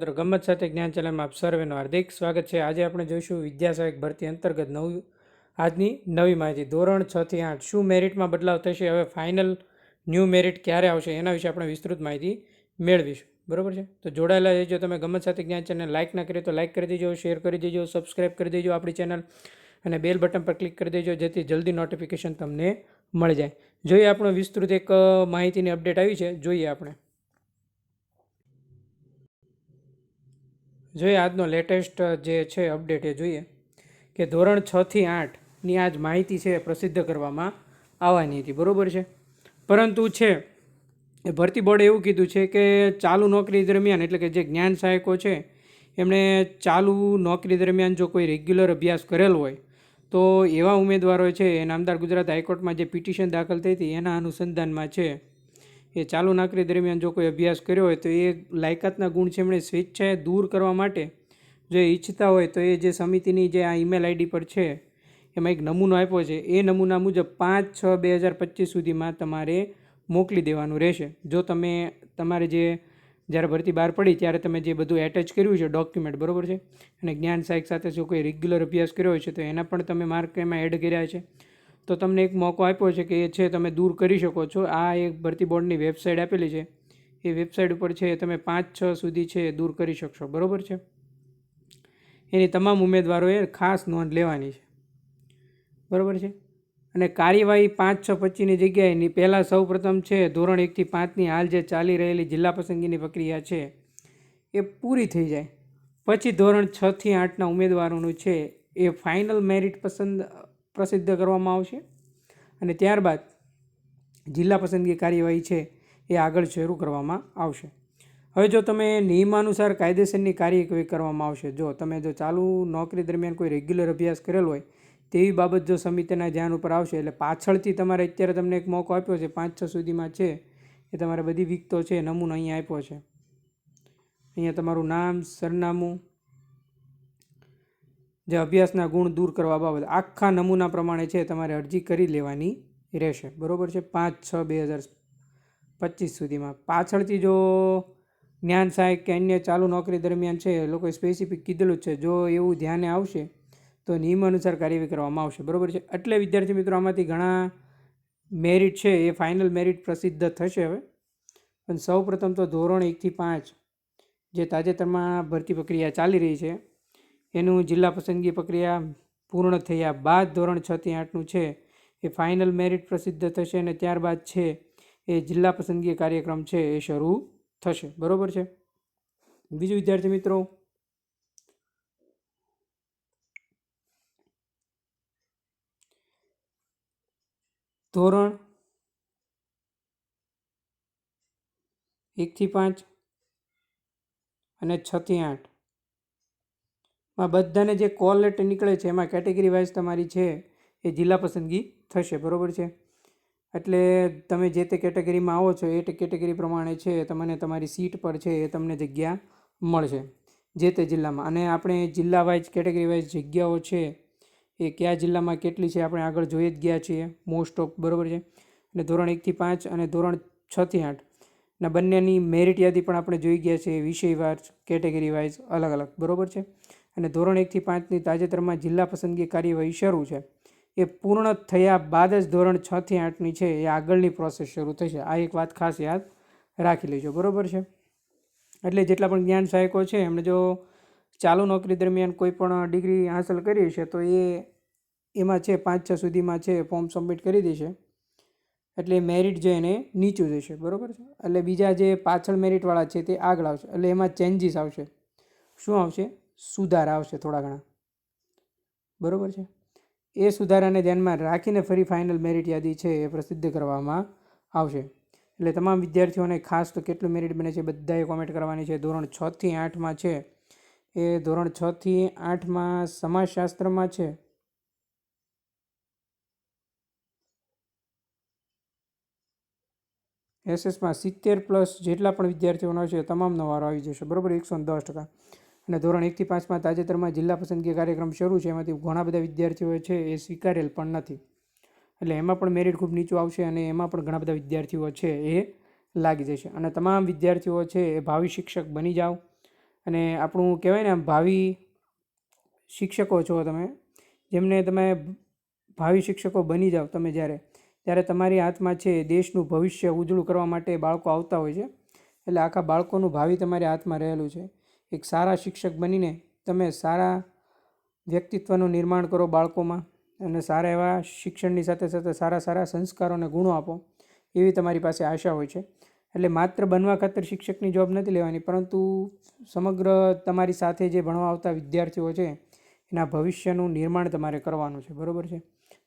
મિત્રો ગમત સાથે જ્ઞાન ચેનલમાં આપ સર્વેનું હાર્દિક સ્વાગત છે. આજે આપણે જોઈશું વિદ્યાસહાયક ભરતી અંતર્ગત નવું, આજની નવી માહિતી. ધોરણ છ થી આઠ. શું મેરિટમાં બદલાવ થશે? હવે ફાઇનલ ન્યૂ મેરિટ ક્યારે આવશે? એના વિશે આપણે વિસ્તૃત માહિતી મેળવીશું. બરોબર છે? તો જોડાયેલા રહેજો. તમે ગમત સાથે જ્ઞાન ચેનલ લાઇક ના કરીએ તો લાઇક કરી દેજો શેર કરી દેજો સબસ્ક્રાઇબ કરી દેજો આપણી ચેનલ અને બેલ બટન પર ક્લિક કરી દેજો, જેથી જલ્દી નોટિફિકેશન તમને મળી જાય. જોઈએ આપણો વિસ્તૃત એક માહિતીની અપડેટ આવી છે. જોઈએ આપણે. જોઈએ આજનો લેટેસ્ટ જે છે અપડેટ એ જોઈએ કે ધોરણ છ થી આઠની આજ માહિતી છે પ્રસિદ્ધ કરવામાં આવવાની હતી. બરોબર છે? પરંતુ છે, એ ભરતી બોર્ડે એવું કીધું છે કે ચાલુ નોકરી દરમિયાન એટલે કે જે જ્ઞાન સહાયકો છે, એમણે ચાલુ નોકરી દરમિયાન જો કોઈ રેગ્યુલર અભ્યાસ કરેલો હોય, તો એવા ઉમેદવારો છે, એ નામદાર ગુજરાત હાઈકોર્ટમાં જે પિટિશન દાખલ થઈ હતી, એના અનુસંધાનમાં છે. એ ચાલુ નાકરી દરમિયાન જો કોઈ અભ્યાસ કર્યો હોય તો એ લાયકાતના ગુણ છે એમણે સ્વેચ્છાએ દૂર કરવા માટે જો ઈચ્છતા હોય તો એ જે સમિતિની જે આ ઈમેલ આઈડી પર છે, એમાં એક નમૂનો આપ્યો છે. એ નમૂના મુજબ પાંચ છ બે હજાર પચીસ સુધીમાં તમારે મોકલી દેવાનું રહેશે. જો તમે તમારે જે જ્યારે ભરતી બહાર પડી ત્યારે તમે જે બધું એટેચ કર્યું છે ડોક્યુમેન્ટ બરોબર છે? અને જ્ઞાન સહાયક સાથે જો કોઈ રેગ્યુલર અભ્યાસ કર્યો હોય છે તો એના પણ તમે માર્ક એમાં એડ કર્યા છે. તો તમને એક મોકો આપ્યો છે કે એ છે તમે દૂર કરી શકો છો. આ એક ભરતી બોર્ડની વેબસાઇટ આપેલી છે. એ વેબસાઇટ ઉપર છે તમે પાંચ છ સુધી છે એ દૂર કરી શકશો. બરાબર છે? એની તમામ ઉમેદવારોએ ખાસ નોંધ લેવાની છે. બરાબર છે? અને કાર્યવાહી પાંચ છ પચીની જગ્યાએની પહેલાં સૌ પ્રથમ છે ધોરણ એકથી પાંચની હાલ જે ચાલી રહેલી જિલ્લા પસંદગીની પ્રક્રિયા છે એ પૂરી થઈ જાય. પછી ધોરણ છથી આઠના ઉમેદવારોનું છે એ ફાઇનલ મેરિટ પસંદ પ્રસિદ્ધ કરવામાં આવશે. અને ત્યારબાદ જિલ્લા પસંદગી કાર્યવાહી છે એ આગળ શરૂ કરવામાં આવશે. હવે જો તમે નિયમાનુસાર કાયદેસરની કાર્યવાહી કરવામાં આવશે, જો તમે જો ચાલુ નોકરી દરમિયાન કોઈ રેગ્યુલર અભ્યાસ કરેલો હોય, તેવી બાબત જો સમિતિના ધ્યાન ઉપર આવશે, એટલે પાછળથી તમારે અત્યારે તમને એક મોકો આપ્યો છે, પાંચ છ સુધીમાં છે, એ તમારે બધી વિગતો છે નમૂનો અહીંયા આપ્યો છે. અહીંયા તમારું નામ, સરનામું જે અભ્યાસના ગુણ દૂર કરવા બાબત, આખા નમૂના પ્રમાણે છે તમારે અરજી કરી લેવાની રહેશે. બરાબર છે? પાંચ, છ, બે હજાર પચીસ સુધીમાં. પાછળથી જો જ્ઞાન સહાયક કે અન્ય ચાલુ નોકરી દરમિયાન છે, એ લોકોએ સ્પેસિફિક કીધેલું છે, જો એવું ધ્યાને આવશે, તો નિયમ અનુસાર કાર્યવાહી કરવામાં આવશે. બરોબર છે? એટલે વિદ્યાર્થી મિત્રો, આમાંથી ઘણા મેરિટ છે, એ ફાઇનલ મેરિટ પ્રસિદ્ધ થશે હવે. પણ સૌ પ્રથમ તો ધોરણ એકથી પાંચ, જે તાજેતરમાં ભરતી પ્રક્રિયા ચાલી રહી છે એનું જિલ્લા પસંદગી પ્રક્રિયા પૂર્ણ થયા બાદ ધોરણ છથી આઠનું છે. એ ફાઇનલ મેરિટ પ્રસિદ્ધ થશે અને ત્યારબાદ છે એ જિલ્લા પસંદગી કાર્યક્રમ છે એ શરૂ થશે. બરાબર છે? બીજું વિદ્યાર્થી મિત્રો, ધોરણ એકથી પાંચ અને છથી આઠ માં બધાને જે કોલ લેટર નીકળે છે, એમાં કેટેગરી વાઇઝ તમારી છે, એ જિલ્લા પસંદગી થશે, બરોબર છે? એટલે તમે જે તે કેટેગરીમાં આવો છો, એ કેટેગરી પ્રમાણે છે તમને તમારી સીટ પર છે, એ તમને જગ્યા મળશે, જે તે જિલ્લામાં. અને આપણે જિલ્લા વાઇઝ કેટેગરી વાઇઝ જગ્યાઓ છે, એ કયા જિલ્લામાં કેટલી છે, આપણે આગળ જોઈ જ ગયા છીએ મોસ્ટ ઓફ બરોબર છે? અને ધોરણ એકથી પાંચ અને ધોરણ છથી આઠ, ના બંનેની મેરિટ યાદી પણ આપણે જોઈ ગયા છીએ વિષયવાર કેટેગરી વાઇઝ અલગ અલગ, બરોબર છે? અને ધોરણ એકથી પાંચની તાજેતરમાં જિલ્લા પસંદગી કાર્યવાહી શરૂ છે. એ પૂર્ણ થયા બાદ જ ધોરણ છથી આઠની છે એ આગળની પ્રોસેસ શરૂ થશે. આ એક વાત ખાસ યાદ રાખી લેજો. બરાબર છે? એટલે જેટલા પણ જ્ઞાન સહાયકો છે, એમણે જો ચાલુ નોકરી દરમિયાન કોઈ પણ ડિગ્રી હાંસલ કરી છે તો એ એમાં છે, પાંચ છ સુધીમાં છે ફોર્મ સબમિટ કરી દેશે. એટલે મેરિટ જે એને નીચું જશે. બરોબર છે? એટલે બીજા જે પાછળ મેરિટવાળા છે તે આગળ આવશે. એટલે એમાં ચેન્જીસ આવશે. શું આવશે? સુધારા આવશે થોડા ઘણા. બરાબર છે? એ સુધારાને ધ્યાનમાં રાખીને ફરી ફાઇનલ મેરિટ યાદી છે એ પ્રસિદ્ધ કરવામાં આવશે. એટલે તમામ વિદ્યાર્થીઓને ખાસ તો કેટલું મેરિટ બને છે બધાએ કોમેન્ટ કરવાની છે. ધોરણ છથી આઠમાં છે. એ ધોરણ છથી આઠમાં સમાજશાસ્ત્રમાં છે. એસએસમાં સિત્તેર પ્લસ જેટલા પણ વિદ્યાર્થીઓનો છે તમામનો વારો આવી જશે. બરાબર? એકસો દસ ટકા. અને ધોરણ એકથી પાંચમાં તાજેતરમાં જિલ્લા પસંદગી કાર્યક્રમ શરૂ છે. એમાંથી ઘણા બધા વિદ્યાર્થીઓ છે, એ સ્વીકારેલ પણ નથી. એટલે એમાં પણ મેરિટ ખૂબ નીચું આવશે અને એમાં પણ ઘણા બધા વિદ્યાર્થીઓ છે, એ લાગી જશે. અને તમામ વિદ્યાર્થીઓ છે, એ ભાવિ શિક્ષક બની જાઓ. અને આપણું કહેવાય ને ભાવિ શિક્ષકો છો તમે. જેમને તમે ભાવિ શિક્ષકો બની જાઓ તમે જ્યારે, ત્યારે તમારી હાથમાં છે દેશનું ભવિષ્ય ઉજળું કરવા માટે બાળકો આવતા હોય છે. એટલે આખા બાળકોનું ભાવિ તમારી હાથમાં રહેલું છે. એક સારા શિક્ષક બનીને તમે સારા વ્યક્તિત્વનું નિર્માણ કરો બાળકોમાં અને સારા એવા શિક્ષણની સાથે સાથે સારા સારા સંસ્કારો અને ગુણો આપો, એવી તમારી પાસે આશા હોય છે. એટલે માત્ર બનવા ખાતર શિક્ષકની જોબ નથી લેવાની, પરંતુ સમગ્ર તમારી સાથે જે ભણવા આવતા વિદ્યાર્થીઓ છે, એના ભવિષ્યનું નિર્માણ તમારે કરવાનું છે, બરાબર છે?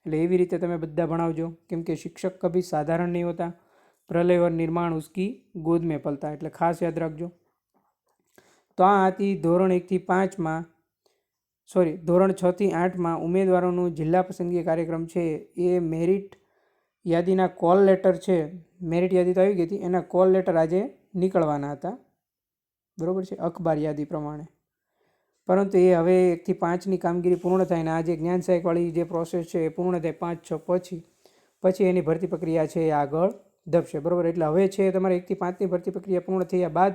એટલે એવી રીતે તમે બધા ભણાવજો. કેમ કે શિક્ષક કભી સાધારણ નહીં હોતા, પ્રલય और નિર્માણ ઉસકી ગોદમે પલતા. એટલે ખાસ યાદ રાખજો. તો આ હતી ધોરણ એકથી પાંચમાં સોરી ધોરણ છથી આઠમાં ઉમેદવારોનું જિલ્લા પસંદગી કાર્યક્રમ છે. એ મેરિટ યાદીના કોલ લેટર છે. મેરિટ યાદી તો આવી ગઈ હતી. એના કોલ લેટર આજે નીકળવાના હતા. બરાબર છે? અખબાર યાદી પ્રમાણે. પરંતુ એ હવે એકથી પાંચની કામગીરી પૂર્ણ થાય ને આ જે જ્ઞાન સહાયકવાળી જે પ્રોસેસ છે એ પૂર્ણ થાય પાંચ, છ પછી. પછી એની ભરતી પ્રક્રિયા છે એ આગળ ધપશે. બરાબર? એટલે હવે છે તમારે એકથી પાંચની ભરતી પ્રક્રિયા પૂર્ણ થયા બાદ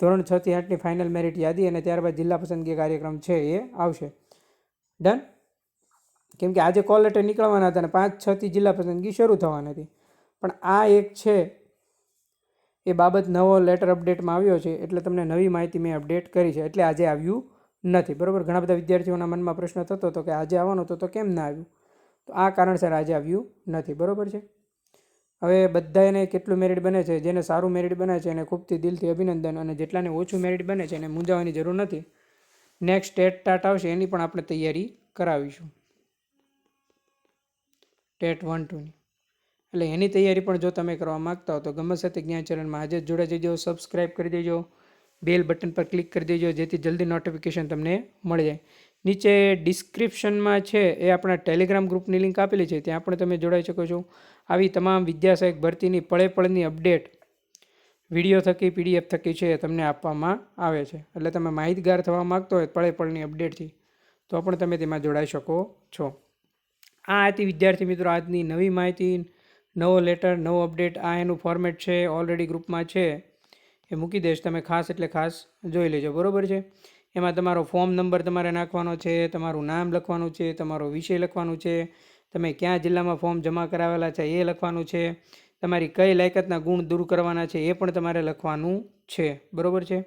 ધોરણ છથી આઠની ફાઇનલ મેરિટ યાદી અને ત્યારબાદ જિલ્લા પસંદગી કાર્યક્રમ છે એ આવશે. ડન કેમ કે આજે કોલ લેટર નીકળવાના હતા અને પાંચ છથી જિલ્લા પસંદગી શરૂ થવાની હતી. પણ આ એક છે, એ બાબત નવો લેટર અપડેટમાં આવ્યો છે, એટલે તમને નવી માહિતી મેં અપડેટ કરી છે, એટલે આજે આવ્યું નથી. બરાબર? ઘણા બધા વિદ્યાર્થીઓના મનમાં પ્રશ્ન થતો હતો કે આજે આવવાનો હતો તો કેમ ના આવ્યું? તો આ કારણસર આજે આવ્યું નથી. બરાબર છે? હવે બધાને કેટલું મેરિટ બને છે? જેને સારું મેરિટ બને છે એને ખૂબથી દિલથી અભિનંદન અને જેટલાને ઓછું મેરિટ બને છે એને મૂંઝાવાની જરૂર નથી. નેક્સ્ટ ટેટ ટાટ આવશે, એની પણ આપણે તૈયારી કરાવીશું. ટેટ વન ટુની એટલે એની તૈયારી પણ જો તમે કરવા માગતા હો તો ગમે સાથે જ્ઞાન ચેનલમાં આજે જ જોડાઈ જજો સબસ્ક્રાઈબ કરી દેજો બેલ બટન પર ક્લિક કરી દેજો, જેથી જલ્દી નોટિફિકેશન તમને મળી જાય. નીચે ડિસ્ક્રિપ્શનમાં છે, એ આપણા ટેલિગ્રામ ગ્રુપની લિંક આપેલી છે, ત્યાં પણ તમે જોડાઈ શકો છો. આવી તમામ વિદ્યાસહાયક ભરતીની પળે પળની અપડેટ વીડિયો થકી, પીડીએફ થકી છે એ તમને આપવામાં આવે છે. એટલે તમે માહિતગાર થવા માગતો હોય પળે પળની અપડેટથી, તો પણ તમે તેમાં જોડાઈ શકો છો. આ હતી વિદ્યાર્થી મિત્રો આજની નવી માહિતી. નવો લેટર, નવો અપડેટ, આ એનું ફોર્મેટ છે ઓલરેડી ગ્રુપમાં છે. એ મૂકી દઈશ. તમે ખાસ એટલે ખાસ જોઈ લેજો. બરાબર છે? એમાં તમારો ફોર્મ નંબર તમારે નાખવાનો છે, તમારું નામ લખવાનું છે, તમારો વિષય લખવાનું છે તમે ક્યાં જિલ્લામાં ફોર્મ જમા કરાવેલા છે, એ લખવાનું છે. તમારી કઈ લાયકાતના ગુણ દૂર કરવાના છે, એ પણ તમારે લખવાનું છે. બરાબર છે?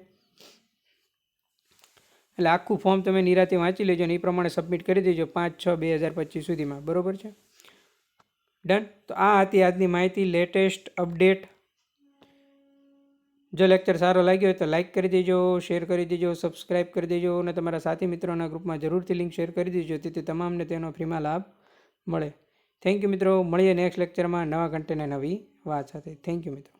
એટલે આખું ફોર્મ તમે નિરાતે વાંચી લેજો અને એ પ્રમાણે સબમિટ કરી દેજો પાંચ, છ, બે હજાર પચીસ સુધીમાં. બરાબર છે? ડન તો આ હતી આજની માહિતી. લેટેસ્ટ અપડેટ જો લેક્ચર સારો લાગ્યો હોય તો લાઇક કરી દેજો શેર કરી દેજો સબસ્ક્રાઇબ કરી દેજો અને તમારા સાથી મિત્રોના ગ્રુપમાં જરૂરથી લિંક શેર કરી દેજો. તેથી તમામને તેનો ફ્રીમાં લાભ મળે. થેન્ક યુ મિત્રો. મળીએ નેક્સ્ટ લેક્ચરમાં નવા કન્ટેન્ટ નવી વાત સાથે. થેન્ક યુ મિત્રો.